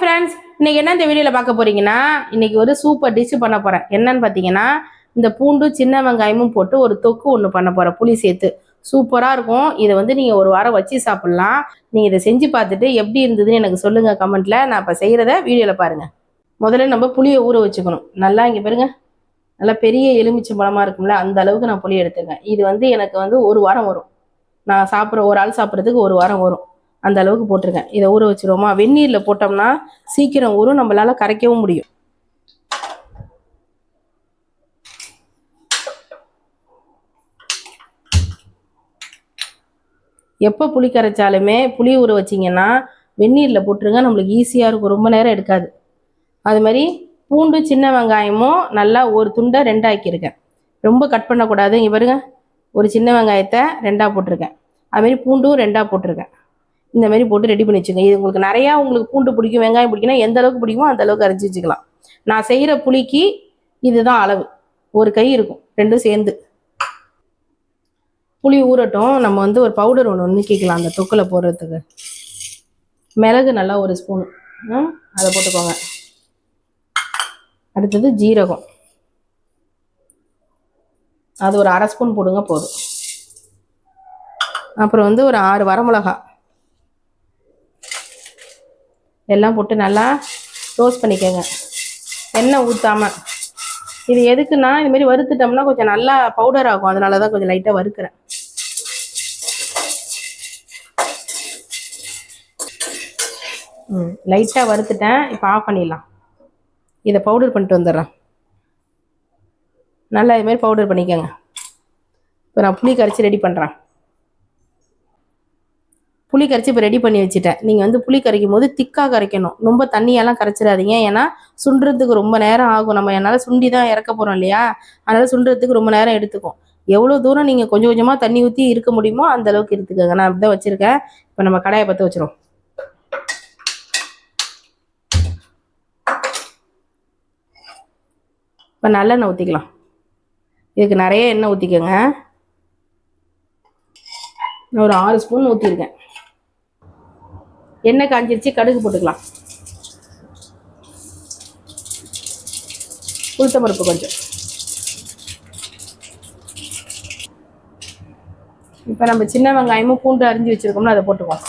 Friends இன்னைக்கு என்ன இந்த வீடியோவில் பார்க்க போறீங்கன்னா இன்னைக்கு ஒரு சூப்பர் டிஷ் பண்ண போறேன். என்னன்னு பார்த்தீங்கன்னா இந்த பூண்டு சின்ன வெங்காயமும் போட்டு ஒரு தொக்கு ஒன்று பண்ண போறேன். புளி சேர்த்து. சூப்பராக இருக்கும். இதை வந்து நீங்கள் ஒரு வாரம் வச்சு சாப்பிட்லாம். நீங்கள் இதை செஞ்சு பார்த்துட்டு எப்படி இருந்ததுன்னு எனக்கு சொல்லுங்கள் கமெண்ட்டில் நான் இப்போ செய்கிறத வீடியோவில் பாருங்கள் முதல்ல நம்ம புளியை ஊற வச்சுக்கணும். நல்லா இங்கே பாருங்க. நல்லா பெரிய எலுமிச்சை பழமாக இருக்கும்ல அந்த அளவுக்கு நான் புளி எடுத்துருக்கேன். இது வந்து எனக்கு வந்து ஒரு வாரம் வரும். நான் சாப்பிட்ற ஒரு ஆள் சாப்பிட்றதுக்கு ஒரு வாரம் வரும். அந்த அளவுக்கு போட்டிருக்கேன். இதை ஊற வச்சிருவோமா? வெந்நீரில் போட்டோம்னா சீக்கிரம் ஊறும். நம்மளால் கரைக்கவும் முடியும். எப்போ புளி கரைச்சாலுமே புளி ஊற வச்சிங்கன்னா வெந்நீரில் போட்டுருங்க. நம்மளுக்கு ஈஸியாக இருக்கும். ரொம்ப நேரம் எடுக்காது. அது மாதிரி பூண்டு சின்ன வெங்காயமும் நல்லா ஒரு துண்டை ரெண்டாக்கியிருக்கேன். ரொம்ப கட் பண்ணக்கூடாது. இங்கே பாருங்க. ஒரு சின்ன வெங்காயத்தை ரெண்டாக போட்டிருக்கேன். அதுமாரி பூண்டும் ரெண்டாக போட்டிருக்கேன். இந்த மாதிரி போட்டு ரெடி பண்ணி வச்சுங்க இது உங்களுக்கு நிறையா உங்களுக்கு பூண்டு பிடிக்கும் வெங்காயம் பிடிக்கும்னா எந்த அளவுக்கு பிடிக்குமோ அந்த அளவுக்கு அரைச்சி வச்சுக்கலாம். நான் செய்கிற புளிக்கு இதுதான் அளவு. ஒரு கை இருக்கும் ரெண்டும் சேர்ந்து. புளி ஊறட்டும். நம்ம வந்து ஒரு பவுடர் ஒன்று ஒன்று கேட்கலாம் அந்த தொக்கில் போடுறதுக்கு. மிளகு நல்லா ஒரு ஸ்பூன் அதை போட்டுக்கோங்க. அடுத்தது ஜீரகம். அது ஒரு அரை ஸ்பூன் போடுங்க போதும். அப்புறம் வந்து ஒரு ஆறு வரமிளகா எல்லாம் போட்டு நல்லா ரோஸ்ட் பண்ணிக்கோங்க. எண்ணெய் ஊற்றாம இது எதுக்குன்னா இதுமாரி வறுத்துட்டோம்னா கொஞ்சம் நல்லா பவுடர் ஆகும். அதனால தான் கொஞ்சம் லைட்டாக வறுக்கிறேன். ம் லைட்டாக வறுத்துட்டேன். இப்போ ஆஃப் பண்ணிடலாம். இதை பவுடர் பண்ணிட்டு வந்துடுறேன். நல்லா இதுமாரி பவுடர் பண்ணிக்கோங்க. இப்போ நான் புளி கரைச்சி ரெடி பண்ணுறேன் புளி கரைச்சி இப்போ ரெடி பண்ணி வச்சுட்டேன். நீங்கள் வந்து புளி கரைக்கும் போது திக்காக கரைக்கணும். ரொம்ப தண்ணியெல்லாம் கரைச்சிடாதீங்க. ஏன்னா சுண்டுறதுக்கு ரொம்ப நேரம் ஆகும். நம்ம என்னால் சுண்டி தான் இறக்க போகிறோம் இல்லையா? அதனால் சுண்டுறதுக்கு ரொம்ப நேரம் எடுத்துக்கும். எவ்வளோ தூரம் நீங்கள் கொஞ்சம் கொஞ்சமாக தண்ணி ஊற்றி இருக்க முடியுமோ அந்த அளவுக்கு எடுத்துக்கோங்க. நான் இப்படி தான் வச்சுருக்கேன். இப்போ நம்ம கடாயை பற்ற வச்சிரும் இப்போ நல்லெண்ணெய் ஊற்றிக்கலாம் இதுக்கு நிறைய எண்ணெய் ஊற்றிக்கோங்க நான் ஒரு ஆறு ஸ்பூன் ஊற்றிருக்கேன் எண்ணெய் காஞ்சிருச்சு கடுகு போட்டுக்கலாம். உளுத்தம் பருப்பு கொஞ்சம். இப்போ நம்ம சின்ன வெங்காயமும் பூண்டு அரிஞ்சு வச்சுருக்கோம்னா அதை போட்டுக்குவோம்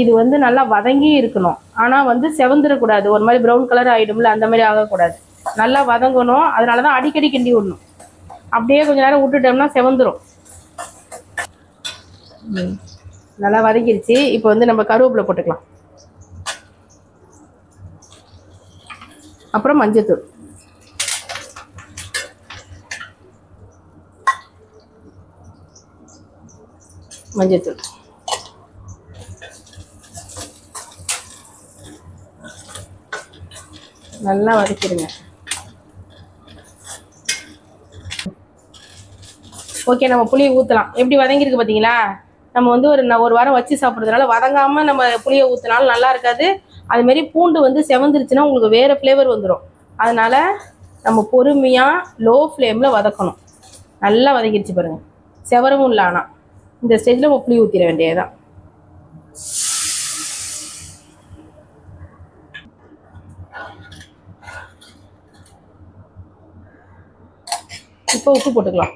இது வந்து நல்லா வதங்கி இருக்கணும். ஆனால் வந்து செவந்துடக்கூடாது ஒரு மாதிரி ப்ரௌன் கலர் ஆகிடும்ல அந்த மாதிரி ஆகக்கூடாது. நல்லா வதங்கணும். அதனால தான் அடிக்கடி கிண்டி விடணும். அப்படியே கொஞ்ச நேரம் விட்டுட்டோம்னா செவந்துடும் நல்லா வதங்கிருச்சு இப்போ வந்து நம்ம கருவேப்பிலை போட்டுக்கலாம். அப்புறம் மஞ்சத்தூள். மஞ்சத்தூள். நல்லா வதக்கிடுங்க. ஓகே நம்ம புளியை ஊற்றலாம் எப்படி வதங்கியிருக்கு பார்த்தீங்களா நம்ம வந்து ஒரு ந- ஒரு வாரம் வச்சு சாப்பிட்றதுனால வதங்காமல் நம்ம புளியை ஊற்றினாலும் நல்லா இருக்காது. அதுமாரி பூண்டு வந்து செவந்துருச்சுன்னா உங்களுக்கு வேறு ஃப்ளேவர் வந்துடும் அதனால் நம்ம பொறுமையாக லோ ஃப்ளேமில் வதக்கணும். நல்லா வதக்கிடுச்சு பாருங்கள் செவரவும் இல்லை ஆனால் இந்த ஸ்டேஜில் நம்ம புளி ஊற்றிட வேண்டியதுதான். இப்போ உப்பு போட்டுக்கலாம்.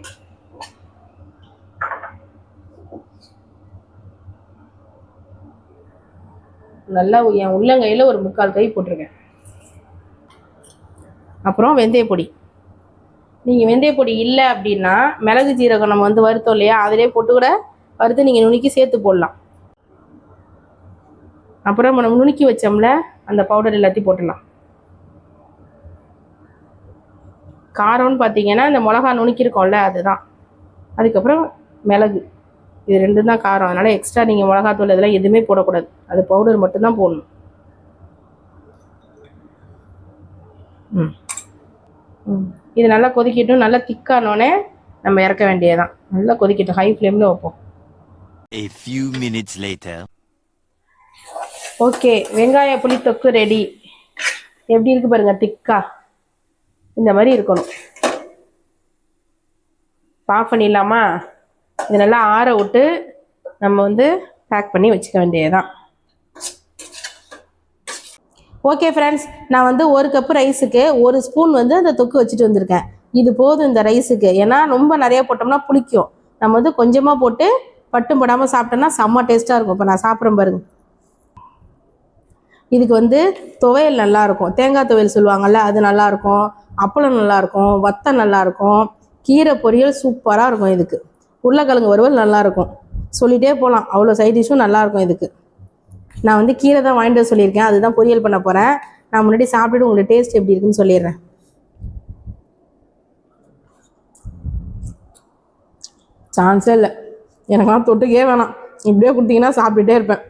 நல்லா என் உள்ளங்கையில் ஒரு முக்கால் கை போட்டிருக்கேன். அப்புறம் வெந்தய பொடி. நீங்கள் வெந்தய பொடி இல்லை அப்படின்னா மிளகு ஜீரகம் நம்ம வந்து வறுத்தோம் இல்லையா? அதிலே போட்டு கூட வறுத்து நீங்கள் நுணுக்கி சேர்த்து போடலாம். அப்புறம் நம்ம நுணுக்கி வச்சோம்ல அந்த பவுடர் எல்லாத்தையும் போட்டுடலாம். காரம்னு பார்த்தீங்கன்னா இந்த மிளகா நுணுக்கியிருக்கோம்ல அதுதான். அதுக்கப்புறம் மிளகு. இது ரெண்டும் தான் காரம். அதனால் எக்ஸ்ட்ரா நீங்கள் மிளகாத்தூள் இதெல்லாம் எதுவுமே போடக்கூடாது. அது பவுடர் மட்டும்தான் போடணும். ம். இது நல்லா கொதிக்கட்டும். நல்லா திக்கானோடனே நம்ம இறக்க வேண்டியதுதான். நல்லா கொதிக்கட்டும். ஹை ஃப்ளேமில் வைப்போம். A few minutes later. Okay வெங்காய புளி தொக்கு ரெடி எப்படி இருக்கு பாருங்க? திக்கா இந்த மாதிரி இருக்கணும். ஆஃப் பண்ணிடலாமா? இது நல்லா ஆற விட்டு நம்ம வந்து பேக் பண்ணி வச்சுக்க வேண்டியதுதான். ஓகே ஃப்ரெண்ட்ஸ் நான் வந்து ஒரு கப்பு ரைஸுக்கு ஒரு ஸ்பூன் வந்து அந்த தொக்கு வச்சுட்டு வந்திருக்கேன். இது போதும் இந்த ரைஸுக்கு ஏன்னா ரொம்ப நிறைய போட்டோம்னா புளிக்கும். நம்ம வந்து கொஞ்சமாக போட்டு பட்டும் படாமல் சாப்பிட்டோம்னா செம்ம டேஸ்ட்டாக இருக்கும். இப்போ நான் சாப்பிட்றேன் பாருங்க. இதுக்கு வந்து துவையல் நல்லாயிருக்கும். தேங்காய் துவையல் சொல்லுவாங்கள்ல அது நல்லா இருக்கும் அப்பளம் நல்லா இருக்கும் வத்தம் நல்லாயிருக்கும். கீரை பொரியல் சூப்பராக இருக்கும் இதுக்கு. உருளைக்கிழங்கு வறுவல் நல்லாயிருக்கும். சொல்லிகிட்டே போகலாம் அவ்வளோ சைட் டிஷ்ஷும் நல்லாயிருக்கும் இதுக்கு. நான் வந்து கீரை தான் வாங்கிட்டு வர சொல்லியிருக்கேன். அதுதான் பொரியல் பண்ண போகிறேன் நான் முன்னாடி சாப்பிட்டுட்டு உங்களுக்கு டேஸ்ட் எப்படி இருக்குன்னு சொல்லிடுறேன். சான்ஸே இல்லை. எனக்கெல்லாம் தொட்டுக்கே வேணாம். இப்படியே கொடுத்தீங்கன்னா சாப்பிட்டுட்டே இருப்பேன்.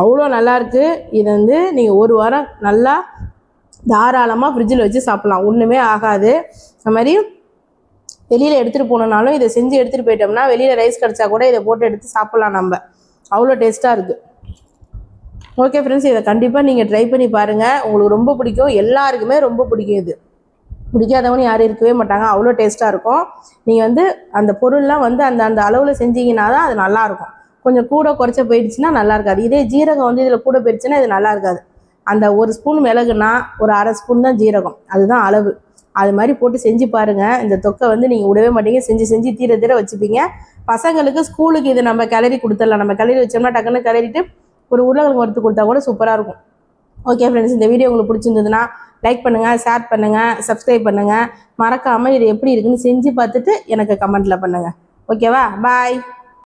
அவ்வளோ நல்லாயிருக்கு. இது வந்து நீங்கள் ஒரு வாரம் நல்லா தாராளமாக ஃப்ரிட்ஜில் வச்சு சாப்பிட்லாம். ஒன்றுமே ஆகாது. அது மாதிரி வெளியில் எடுத்துகிட்டு போனோம்னாலும் இதை செஞ்சு எடுத்துகிட்டு போயிட்டோம்னா வெளியில் ரைஸ் கிடச்சா கூட இதை போட்டு எடுத்து சாப்பிட்லாம் நம்ம. அவ்வளோ டேஸ்ட்டாக இருக்குது ஓகே ஃப்ரெண்ட்ஸ் இதை கண்டிப்பாக நீங்கள் ட்ரை பண்ணி பாருங்கள் உங்களுக்கு ரொம்ப பிடிக்கும். எல்லாருக்குமே ரொம்ப பிடிக்கும் இது. பிடிக்காதவங்க யாரும் இருக்கவே மாட்டாங்க. அவ்வளோ டேஸ்ட்டாக இருக்கும். நீங்கள் வந்து அந்த பொருள்லாம் வந்து அந்த அந்த அளவில் செஞ்சீங்கன்னா தான் அது நல்லாயிருக்கும் கொஞ்சம் கூட குறைச்ச போயிடுச்சுன்னா நல்லா இருக்காது. இதே ஜீரகம் வந்து இதில் கூட போயிடுச்சுன்னா இது நல்லா இருக்காது. அந்த ஒரு ஸ்பூன் மிளகுனா ஒரு அரை ஸ்பூன் தான் ஜீரகம். அதுதான் அளவு. அது மாதிரி போட்டு செஞ்சு பாருங்கள் இந்த தொக்கை வந்து நீங்கள் விடவே மாட்டீங்க. செஞ்சு செஞ்சு தீர தீர வச்சுப்பீங்க. பசங்களுக்கு ஸ்கூலுக்கு இது நம்ம கிளறி கொடுத்துடலாம். நம்ம கிளறி வச்சோம்னா டக்குன்னு கிளறிட்டு ஒரு உருளைக்கிழங்கு வறுத்து கொடுத்தா கூட சூப்பராக இருக்கும். ஓகே ஃப்ரெண்ட்ஸ் இந்த வீடியோ உங்களுக்கு பிடிச்சிருந்ததுன்னா லைக் பண்ணுங்கள் ஷேர் பண்ணுங்கள் சப்ஸ்கிரைப் பண்ணுங்கள் மறக்காமல் இது எப்படி இருக்குன்னு செஞ்சு பார்த்துட்டு எனக்கு கமெண்ட்டில் பண்ணுங்கள் ஓகேவா பாய்